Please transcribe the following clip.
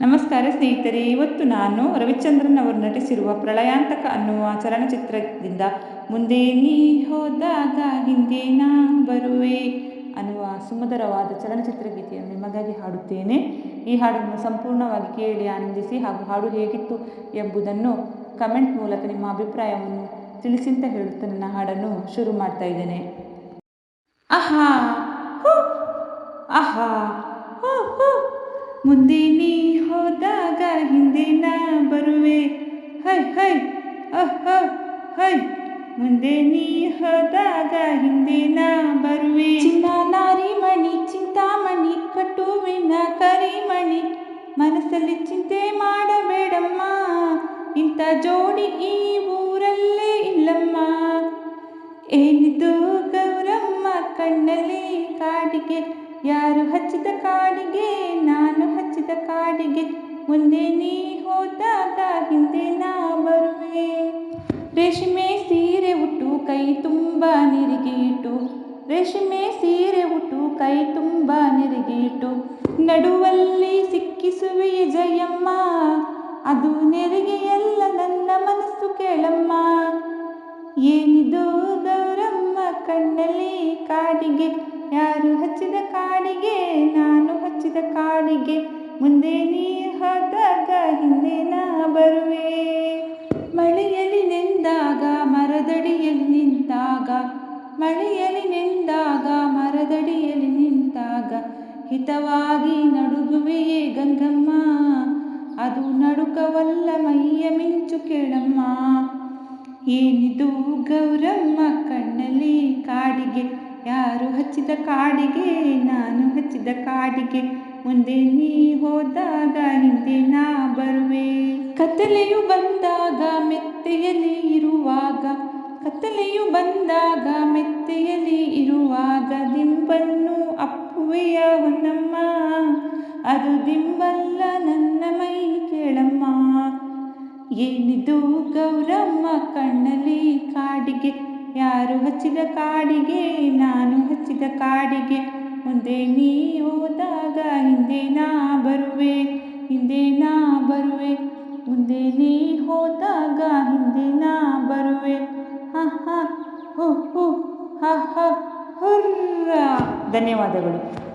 ನಮಸ್ಕಾರ ಸ್ನೇಹಿತರೆ, ಇವತ್ತು ನಾನು ರವಿಚಂದ್ರನ್ ಅವರು ನಟಿಸಿರುವ ಪ್ರಳಯಾಂತಕ ಅನ್ನುವ ಚಲನಚಿತ್ರದಿಂದ ಮುಂದೆ ನೀ ಹೋದಾಗ ಹಿಂದೆ ನಾ ಬರುವೆ ಅನ್ನುವ ಸುಮಧುರವಾದ ಚಲನಚಿತ್ರ ಗೀತೆಯನ್ನು ನಿಮಗಾಗಿ ಹಾಡುತ್ತೇನೆ. ಈ ಹಾಡನ್ನು ಸಂಪೂರ್ಣವಾಗಿ ಕೇಳಿ ಆನಂದಿಸಿ ಹಾಗೂ ಹಾಡು ಹೇಗಿತ್ತು ಎಂಬುದನ್ನು ಕಮೆಂಟ್ ಮೂಲಕ ನಿಮ್ಮ ಅಭಿಪ್ರಾಯವನ್ನು ತಿಳಿಸಿ ಅಂತ ಹೇಳುತ್ತಾ ನನ್ನ ಹಾಡನ್ನು ಶುರು ಮಾಡ್ತಾ ಇದ್ದೇನೆ. ಆಹಾ! ಹೂ! ಆಹಾ! ಹೂ! ಹೂ! ಮುಂದೆ ನೀ ಹೋದಾಗ ಹಿಂದೆ ನಾ ಬರುವೆ. ಹೈ ಹೈ, ಅಹ ಹೈ. ಮುಂದೆ ನೀ ಹೋದಾಗ ಹಿಂದೆ ನಾ ಬರುವೆ. ಚಿನ್ನ ನಾರಿ ಮಣಿ, ಚಿಂತಾಮಣಿ ಕಟ್ಟುವಿನ ಕರಿಮಣಿ. ಮನಸ್ಸಲ್ಲಿ ಚಿಂತೆ ಮಾಡಬೇಡಮ್ಮ. ಇಂಥ ಜೋಡಿ ಈ ಊರಲ್ಲೇ ಇಲ್ಲಮ್ಮ. ಏನಿದು ಗೌರಮ್ಮ? ಕಣ್ಣಲ್ಲಿ ಕಾಡಿಗೆ. ಯಾರು ಹಚ್ಚಿದ ಕಾಡಿಗೆ, ನಾನು ಹಚ್ಚಿದ ಕಾಡಿಗೆ. ಮುಂದೆ ನೀ ಹೋದಾಗ ಹಿಂದೆ ನಾ ಬರುವೆ. ರೇಷ್ಮೆ ಸೀರೆ ಉಟ್ಟು ಕೈ ತುಂಬ ನೀರಿಗೆ ರೇಷ್ಮೆ ಸೀರೆ ಉಟ್ಟು ಕೈ ತುಂಬ ನೀರಿಗೆ ನಡುವಲ್ಲಿ ಸಿಕ್ಕಿಸುವೆ ಜಯಮ್ಮ. ಅದು ನೆರಿಗೆಯಲ್ಲ ನನ್ನ ಮನಸ್ಸು ಕೇಳಮ್ಮ. ಏನಿದು ಗೌರಮ್ಮ? ಕಣ್ಣಲ್ಲಿ ಕಾಡಿಗೆ, ಯಾರು ಹಚ್ಚಿದ ಕಾಡಿಗೆ, ನಾನು ಹಚ್ಚಿದ ಕಾಡಿಗೆ, ಮುಂದೆ ನೀ ಹೋದಾಗ ಹಿಂದೆ ನಾ ಬರುವೆ. ಮಳೆಯಲ್ಲಿ ನೆಂದಾಗ, ಮರದಡಿಯಲ್ಲಿ ನಿಂತಾಗ, ಮಳೆಯಲ್ಲಿ ನೆಂದಾಗ, ಮರದಡಿಯಲ್ಲಿ ನಿಂತಾಗ, ಹಿತವಾಗಿ ನಡುಗುವೆಯೇ ಗಂಗಮ್ಮ, ಅದು ನಡುಕವಲ್ಲ ಮೈಯ ಮಿಂಚು ಕೇಳಮ್ಮ. ಏನಿದು ಗೌರಮ್ಮ ಕಾಡಿಗೆ, ಯಾರು ಹಚ್ಚಿದ ಕಾಡಿಗೆ, ನಾನು ಹಚ್ಚಿದ ಕಾಡಿಗೆ. ಮುಂದೆ ನೀ ಹೋದಾಗ, ಹಿಂದೆ ನಾ ಬರುವೆ. ಕತ್ತಲೆಯು ಬಂದಾಗ, ಮೆತ್ತೆಯಲ್ಲಿ ಇರುವಾಗ. ಕತ್ತಲೆಯು ಬಂದಾಗ, ಮೆತ್ತೆಯಲ್ಲಿ ಇರುವಾಗ. ದಿಂಬನ್ನು ಅಪ್ಪುವೆಯ ಹೊನ್ನಮ್ಮ ಅದು ದಿಂಬಲ್ಲ ನನ್ನ ಮೈ ಕೇಳಮ್ಮ. ಏನಿದು ಗೌರಮ್ಮ ಕಣ್ಣಲ್ಲಿ ಕಾಡಿಗೆ. ಯಾರು ಹಚ್ಚಿದ ಕಾಡಿಗೆ, ನಾನು ಹಚ್ಚಿದ ಕಾಡಿಗೆ. ಮುಂದೆ ನೀ ಹೋದಾಗ ಹಿಂದೆ ನಾ ಬರುವೆ, ಹಿಂದೆ ನಾ ಬರುವೆ. ಮುಂದೆ ನೀ ಹೋದಾಗ ಹಿಂದೆ ನಾ ಬರುವೆ. ಹ ಹ, ಹು ಹು, ಹ ಹ, ಹುರ್ರ. ಧನ್ಯವಾದಗಳು.